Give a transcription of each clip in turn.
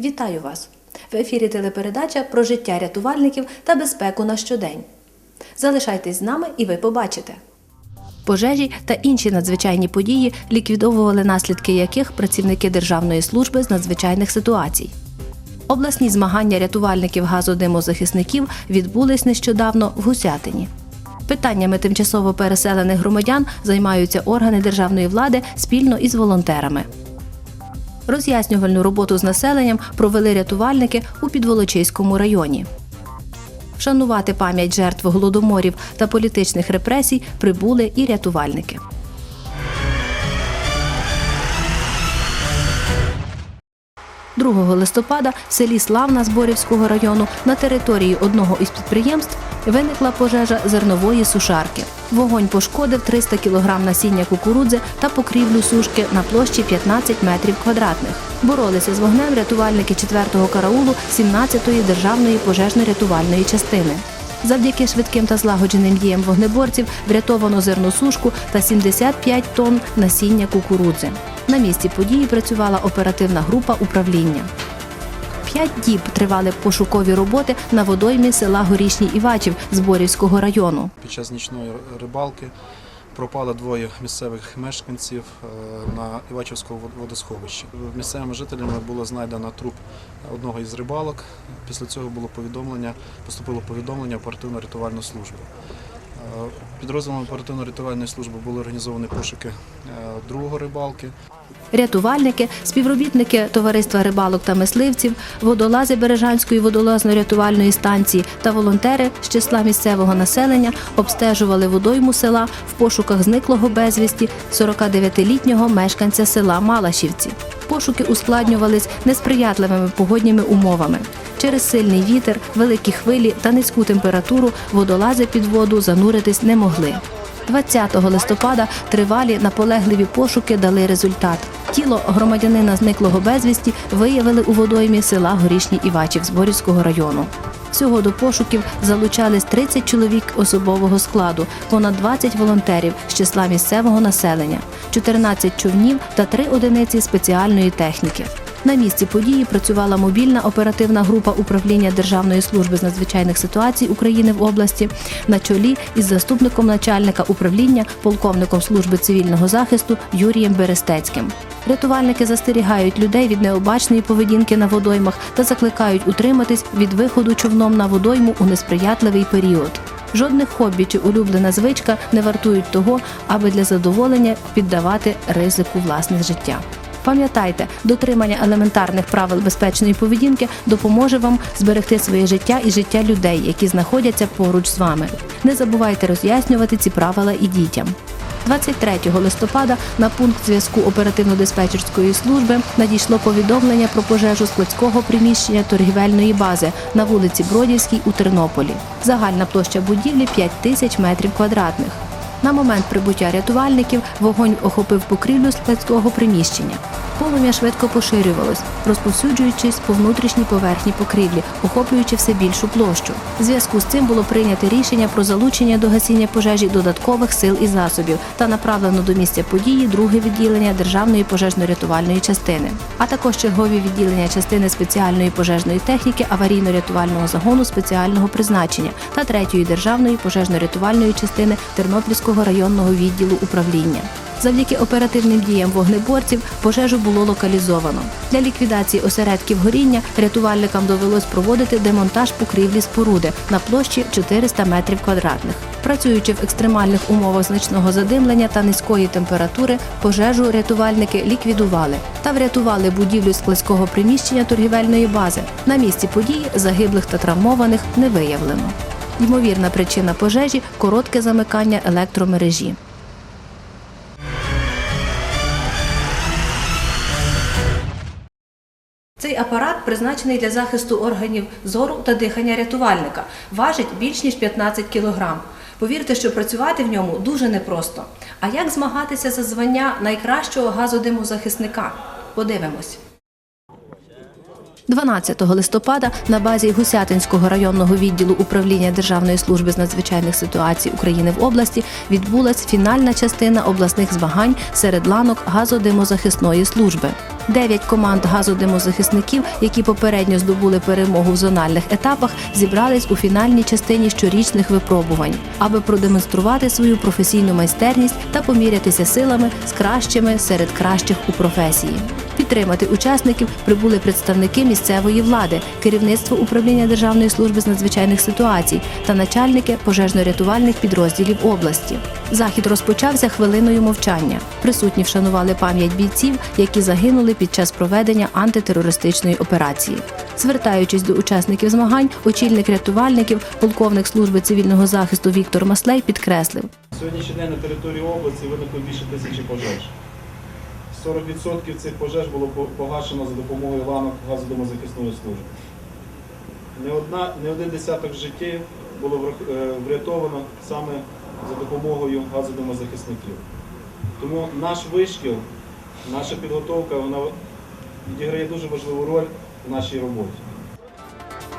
Вітаю вас! В ефірі телепередача про життя рятувальників та безпеку на щодень. Залишайтесь з нами і ви побачите. Пожежі та інші надзвичайні події ліквідовували наслідки яких працівники Державної служби з надзвичайних ситуацій. Обласні змагання рятувальників газодимозахисників відбулись нещодавно в Гусятині. Питаннями тимчасово переселених громадян займаються органи державної влади спільно із волонтерами. Роз'яснювальну роботу з населенням провели рятувальники у Підволочиському районі. Вшанувати пам'ять жертв голодоморів та політичних репресій прибули і рятувальники. «2 листопада в селі Славна Зборівського району на території одного із підприємств виникла пожежа зернової сушарки. Вогонь пошкодив 300 кг насіння кукурудзи та покрівлю сушки на площі 15 метрів квадратних. Боролися з вогнем рятувальники 4-го караулу 17-ї державної пожежно-рятувальної частини. Завдяки швидким та злагодженим діям вогнеборців врятовано зерносушку та 75 тонн насіння кукурудзи. На місці події працювала оперативна група управління. П'ять діб тривали пошукові роботи на водоймі села Горішній Івачів Зборівського району. Під час нічної рибалки пропало двоє місцевих мешканців е, на Івачівському вод- водосховищі. Місцевими жителями було знайдено труп одного із рибалок. Після цього було повідомлення, поступило повідомлення оперативно-рятувальну службу. Е, Підрозділом оперативно-рятувальної служби були організовані пошуки е, другого рибалки. Рятувальники, співробітники товариства рибалок та мисливців, водолази Бережанської водолазно-рятувальної станції та волонтери з числа місцевого населення обстежували водойму села в пошуках зниклого безвісті 49-літнього мешканця села Малашівці. Пошуки ускладнювались несприятливими погодніми умовами. Через сильний вітер, великі хвилі та низьку температуру водолази під воду зануритись не могли. 20 листопада тривалі наполегливі пошуки дали результат. Тіло громадянина зниклого безвісті виявили у водоймі села Горішній Івачів Зборівського району. Всього до пошуків залучались 30 чоловік особового складу, понад 20 волонтерів з числа місцевого населення, 14 човнів та 3 одиниці спеціальної техніки. На місці події працювала мобільна оперативна група управління Державної служби з надзвичайних ситуацій України в області на чолі із заступником начальника управління, полковником служби цивільного захисту Юрієм Берестецьким. Рятувальники застерігають людей від необачної поведінки на водоймах та закликають утриматись від виходу човном на водойму у несприятливий період. Жодних хобі чи улюблена звичка не вартують того, аби для задоволення піддавати ризику власне життя. Пам'ятайте, дотримання елементарних правил безпечної поведінки допоможе вам зберегти своє життя і життя людей, які знаходяться поруч з вами. Не забувайте роз'яснювати ці правила і дітям. 23 листопада на пункт зв'язку оперативно-диспетчерської служби надійшло повідомлення про пожежу складського приміщення торгівельної бази на вулиці Бродівській у Тернополі. Загальна площа будівлі 5 тисяч метрів квадратних. На момент прибуття рятувальників вогонь охопив покрівлю складського приміщення. Полум'я швидко поширювалось, розповсюджуючись по внутрішній поверхні покрівлі, охоплюючи все більшу площу. В зв'язку з цим було прийнято рішення про залучення до гасіння пожежі додаткових сил і засобів та направлено до місця події друге відділення Державної пожежно-рятувальної частини, а також чергові відділення частини спеціальної пожежної техніки аварійно-рятувального загону спеціального призначення та третьої державної пожежно-рятувальної частини Тернопільського районного відділу управління. Завдяки оперативним діям вогнеборців пожежу було локалізовано. Для ліквідації осередків горіння рятувальникам довелось проводити демонтаж покрівлі споруди на площі 400 метрів квадратних. Працюючи в екстремальних умовах значного задимлення та низької температури, пожежу рятувальники ліквідували та врятували будівлю складського приміщення торгівельної бази. На місці події загиблих та травмованих не виявлено. Ймовірна причина пожежі коротке замикання електромережі. Апарат призначений для захисту органів зору та дихання рятувальника. Важить більш ніж 15 кілограм. Повірте, що працювати в ньому дуже непросто. А як змагатися за звання найкращого газодимозахисника? Подивимось. 12 листопада на базі Гусятинського районного відділу управління Державної служби з надзвичайних ситуацій України в області відбулась фінальна частина обласних змагань серед ланок газодимозахисної служби. Дев'ять команд газодимозахисників, які попередньо здобули перемогу в зональних етапах, зібрались у фінальній частині щорічних випробувань, аби продемонструвати свою професійну майстерність та помірятися силами з кращими серед кращих у професії. Підтримати учасників прибули представники місцевої влади, керівництво управління Державної служби з надзвичайних ситуацій та начальники пожежно-рятувальних підрозділів області. Захід розпочався хвилиною мовчання. Присутні вшанували пам'ять бійців, які загинули під час проведення антитерористичної операції. Звертаючись до учасників змагань, очільник рятувальників, полковник служби цивільного захисту Віктор Маслей підкреслив, Сьогоднішній день на території області виникло більше тисячі пожеж. 40% цих пожеж було погашено за допомогою ланок газодомозахисної служби. Не, одна, не один десяток життів було е, врятовано саме за допомогою газодомозахисників. Тому наш вишкіл, наша підготовка, вона відіграє дуже важливу роль в нашій роботі.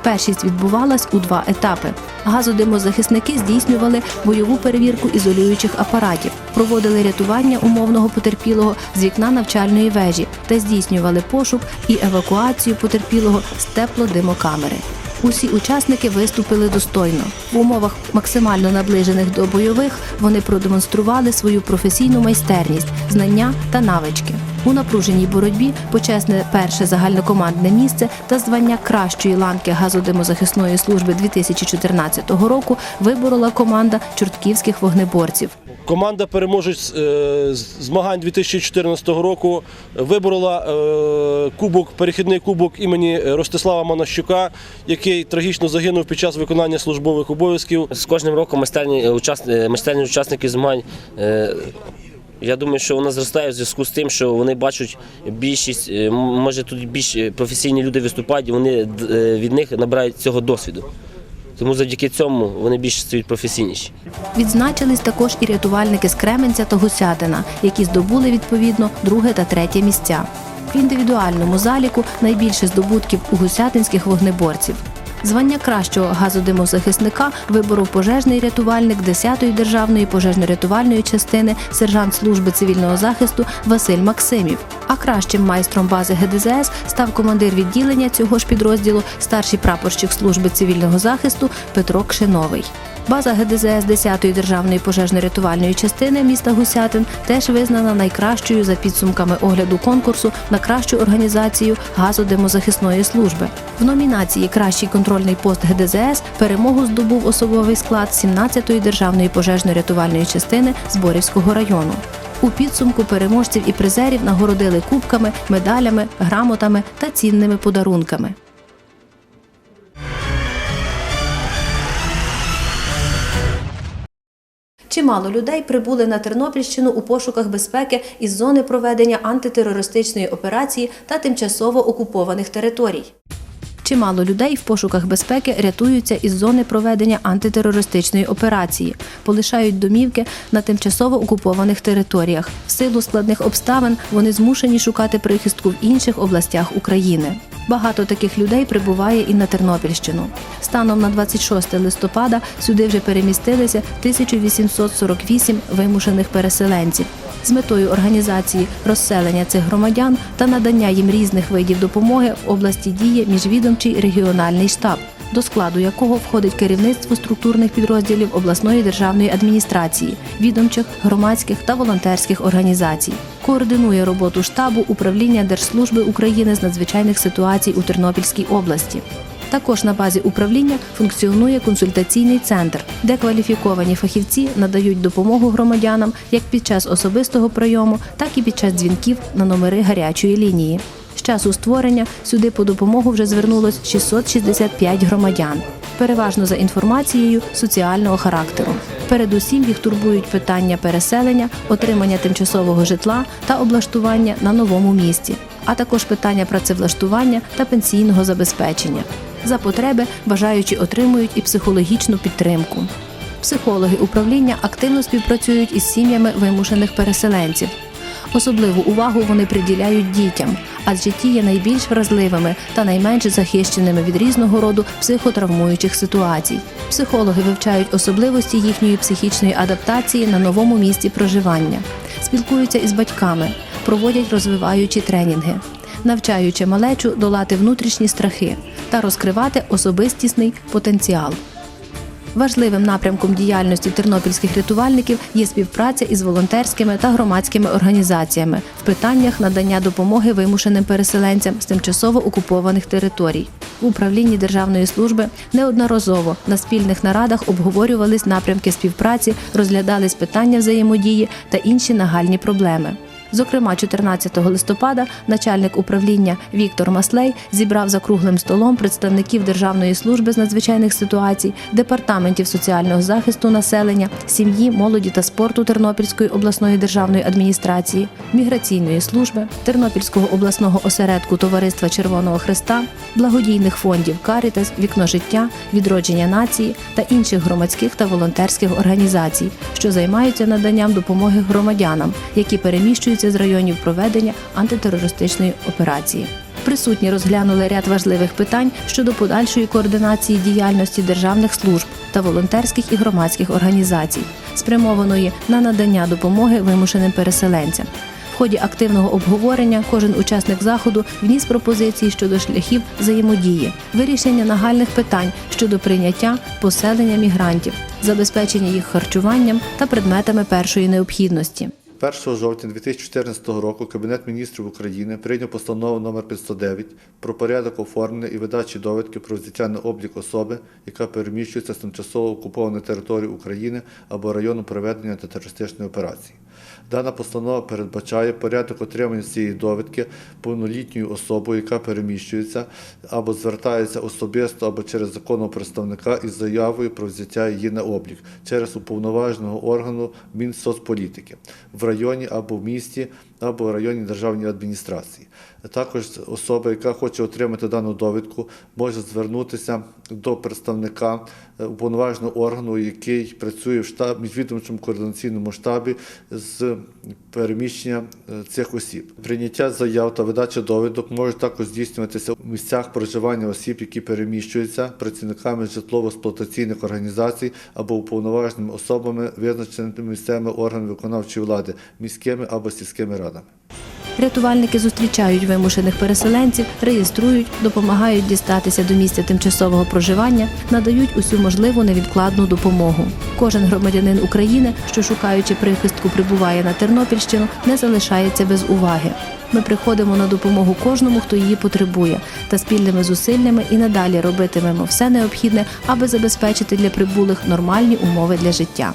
Першість відбувалась у два етапи. Газодимозахисники здійснювали бойову перевірку ізолюючих апаратів, проводили рятування умовного потерпілого з вікна навчальної вежі та здійснювали пошук і евакуацію потерпілого з теплодимокамери. Усі учасники виступили достойно. В умовах максимально наближених до бойових вони продемонстрували свою професійну майстерність, знання та навички. У напруженій боротьбі почесне перше загальнокомандне місце та звання кращої ланки газодимозахисної служби 2014 року виборола команда чортківських вогнеборців. Команда переможець е, з змагань 2014 року виборола е, кубок, перехідний кубок імені Ростислава Монощука, який трагічно загинув під час виконання службових обов'язків. З кожним роком майстерні, учас- майстерні учасники змагань. Е, Я думаю, що вона зростає в зв'язку з тим, що вони бачать більшість, е, може тут більш професійні люди виступають, і вони е, від них набирають цього досвіду. Тому завдяки цьому вони більш стають професійніші. Відзначились також і рятувальники з Кременця та Гусятина, які здобули відповідно друге та третє місця. В індивідуальному заліку найбільше здобутків у гусятинських вогнеборців. Звання кращого газодимозахисника виборов пожежний рятувальник 10-ї державної пожежно-рятувальної частини, сержант служби цивільного захисту Василь Максимів. А кращим майстром бази ГДЗС став командир відділення цього ж підрозділу, старший прапорщик служби цивільного захисту Петро Кшиновий. База ГДЗС 10-ї державної пожежно-рятувальної частини міста Гусятин теж визнана найкращою за підсумками огляду конкурсу на кращу організацію газодимозахисної служби. В номінації Кращий контрольний пост ГДЗС перемогу здобув особовий склад 17-ї державної пожежно-рятувальної частини Зборівського району. У підсумку переможців і призерів нагородили кубками, медалями, грамотами та цінними подарунками. Чимало людей прибули на Тернопільщину у пошуках безпеки із зони проведення антитерористичної операції та тимчасово окупованих територій. Чимало людей в пошуках безпеки рятуються із зони проведення антитерористичної операції, полишають домівки на тимчасово окупованих територіях. В силу складних обставин вони змушені шукати прихистку в інших областях України. Багато таких людей прибуває і на Тернопільщину. Станом на 26 листопада сюди вже перемістилися 1848 вимушених переселенців. З метою організації розселення цих громадян та надання їм різних видів допомоги в області діє міжвідомчий регіональний штаб, до складу якого входить керівництво структурних підрозділів обласної державної адміністрації, відомчих, громадських та волонтерських організацій. Координує роботу штабу управління Держслужби України з надзвичайних ситуацій у Тернопільській області. Також на базі управління функціонує консультаційний центр, де кваліфіковані фахівці надають допомогу громадянам як під час особистого прийому, так і під час дзвінків на номери гарячої лінії. З часу створення сюди по допомогу вже звернулось 665 громадян, переважно за інформацією соціального характеру. Передусім їх турбують питання переселення, отримання тимчасового житла та облаштування на новому місці, а також питання працевлаштування та пенсійного забезпечення. За потреби бажаючі отримують і психологічну підтримку. Психологи управління активно співпрацюють із сім'ями вимушених переселенців. Особливу увагу вони приділяють дітям, адже ті є найбільш вразливими та найменш захищеними від різного роду психотравмуючих ситуацій. Психологи вивчають особливості їхньої психічної адаптації на новому місці проживання, спілкуються із батьками, проводять розвиваючі тренінги, навчаючи малечу долати внутрішні страхи та розкривати особистісний потенціал. Важливим напрямком діяльності тернопільських рятувальників є співпраця із волонтерськими та громадськими організаціями в питаннях надання допомоги вимушеним переселенцям з тимчасово окупованих територій. В управлінні Державної служби неодноразово на спільних нарадах обговорювались напрямки співпраці, розглядались питання взаємодії та інші нагальні проблеми. Зокрема, 14 листопада начальник управління Віктор Маслей зібрав за круглим столом представників Державної служби з надзвичайних ситуацій, департаментів соціального захисту населення, сім'ї, молоді та спорту Тернопільської обласної державної адміністрації, міграційної служби, Тернопільського обласного осередку Товариства Червоного Христа, благодійних фондів Карітас, Вікно життя, відродження нації та інших громадських та волонтерських організацій, що займаються наданням допомоги громадянам, які переміщуються з районів проведення антитерористичної операції. Присутні розглянули ряд важливих питань щодо подальшої координації діяльності державних служб та волонтерських і громадських організацій, спрямованої на надання допомоги вимушеним переселенцям. В ході активного обговорення кожен учасник заходу вніс пропозиції щодо шляхів взаємодії, вирішення нагальних питань щодо прийняття поселення мігрантів, забезпечення їх харчуванням та предметами першої необхідності. 1 жовтня 2014 року Кабінет міністрів України прийняв постанову номер 509 про порядок оформлення і видачі довідки про взяття на облік особи, яка переміщується з тимчасово окупованої території України або району проведення антитерористичної операції. Дана постанова передбачає порядок отримання цієї довідки повнолітньою особою, яка переміщується або звертається особисто або через законного представника із заявою про взяття її на облік через уповноваженого органу Мінсоцполітики в районі або в місті, або районній державній адміністрації. Також особа, яка хоче отримати дану довідку, може звернутися до представника е, уповноваженого органу, який працює в штаб міжвідомчому координаційному штабі з переміщення е, цих осіб. Прийняття заяв та видача довідок може також здійснюватися в місцях проживання осіб, які переміщуються працівниками житлово-експлуатаційних організацій або уповноваженими особами, визначеними місцевими органами виконавчої влади, міськими або сільськими радами. Рятувальники зустрічають вимушених переселенців, реєструють, допомагають дістатися до місця тимчасового проживання, надають усю можливу невідкладну допомогу. Кожен громадянин України, що шукаючи прихистку, прибуває на Тернопільщину, не залишається без уваги. Ми приходимо на допомогу кожному, хто її потребує, та спільними зусиллями і надалі робитимемо все необхідне, аби забезпечити для прибулих нормальні умови для життя.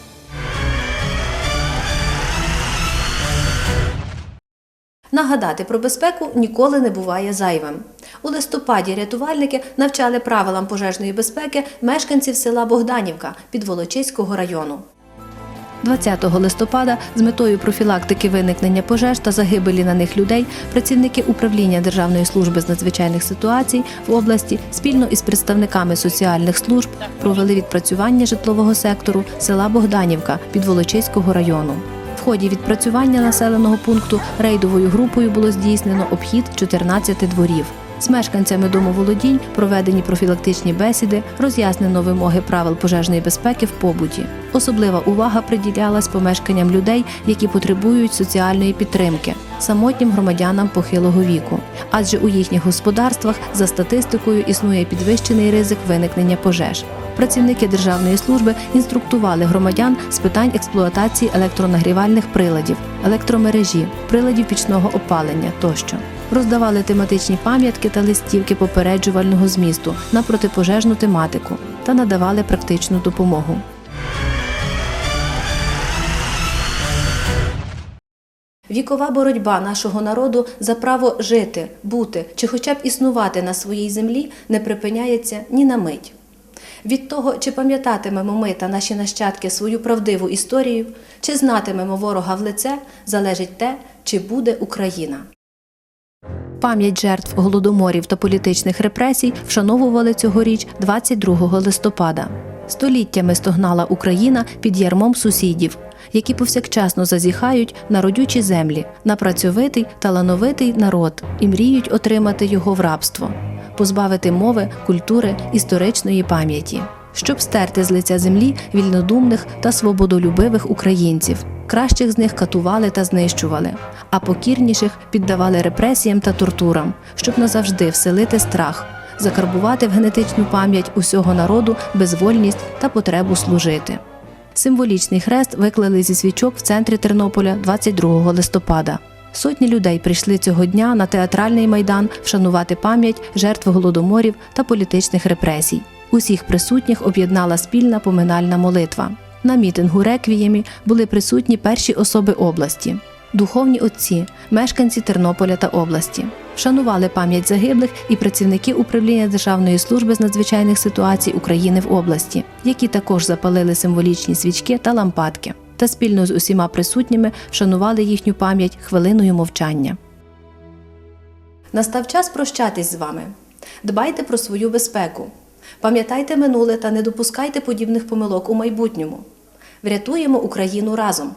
Нагадати про безпеку ніколи не буває зайвим. У листопаді рятувальники навчали правилам пожежної безпеки мешканців села Богданівка Підволочиського району. 20 листопада з метою профілактики виникнення пожеж та загибелі на них людей працівники управління Державної служби з надзвичайних ситуацій в області спільно із представниками соціальних служб провели відпрацювання житлового сектору села Богданівка Підволочиського району. Ході відпрацювання населеного пункту рейдовою групою було здійснено обхід 14 дворів. З мешканцями домоволодінь проведені профілактичні бесіди, роз'яснено вимоги правил пожежної безпеки в побуті. Особлива увага приділялась помешканням людей, які потребують соціальної підтримки, самотнім громадянам похилого віку. Адже у їхніх господарствах за статистикою існує підвищений ризик виникнення пожеж. Працівники державної служби інструктували громадян з питань експлуатації електронагрівальних приладів, електромережі, приладів пічного опалення тощо. Роздавали тематичні пам'ятки та листівки попереджувального змісту на протипожежну тематику та надавали практичну допомогу. Вікова боротьба нашого народу за право жити, бути чи хоча б існувати на своїй землі не припиняється ні на мить. Від того, чи пам'ятатимемо ми та наші нащадки свою правдиву історію, чи знатимемо ворога в лице, залежить те, чи буде Україна. Пам'ять жертв голодоморів та політичних репресій вшановували цьогоріч 22 листопада. Століттями стогнала Україна під ярмом сусідів. які повсякчасно зазіхають на родючі землі, на працьовитий, талановитий народ і мріють отримати його в рабство, позбавити мови, культури, історичної пам'яті, щоб стерти з лиця землі вільнодумних та свободолюбивих українців. Кращих з них катували та знищували, а покірніших піддавали репресіям та тортурам, щоб назавжди вселити страх, закарбувати в генетичну пам'ять усього народу безвольність та потребу служити. Символічний хрест виклали зі свічок в центрі Тернополя 22 листопада. Сотні людей прийшли цього дня на театральний майдан вшанувати пам'ять жертв голодоморів та політичних репресій. Усіх присутніх об'єднала спільна поминальна молитва. На мітингу реквіємі були присутні перші особи області, духовні отці, мешканці Тернополя та області. Вшанували пам'ять загиблих і працівники управління Державної служби з надзвичайних ситуацій України в області, які також запалили символічні свічки та лампадки, та спільно з усіма присутніми вшанували їхню пам'ять хвилиною мовчання. Настав час прощатись з вами. Дбайте про свою безпеку. Пам'ятайте минуле та не допускайте подібних помилок у майбутньому. Врятуємо Україну разом!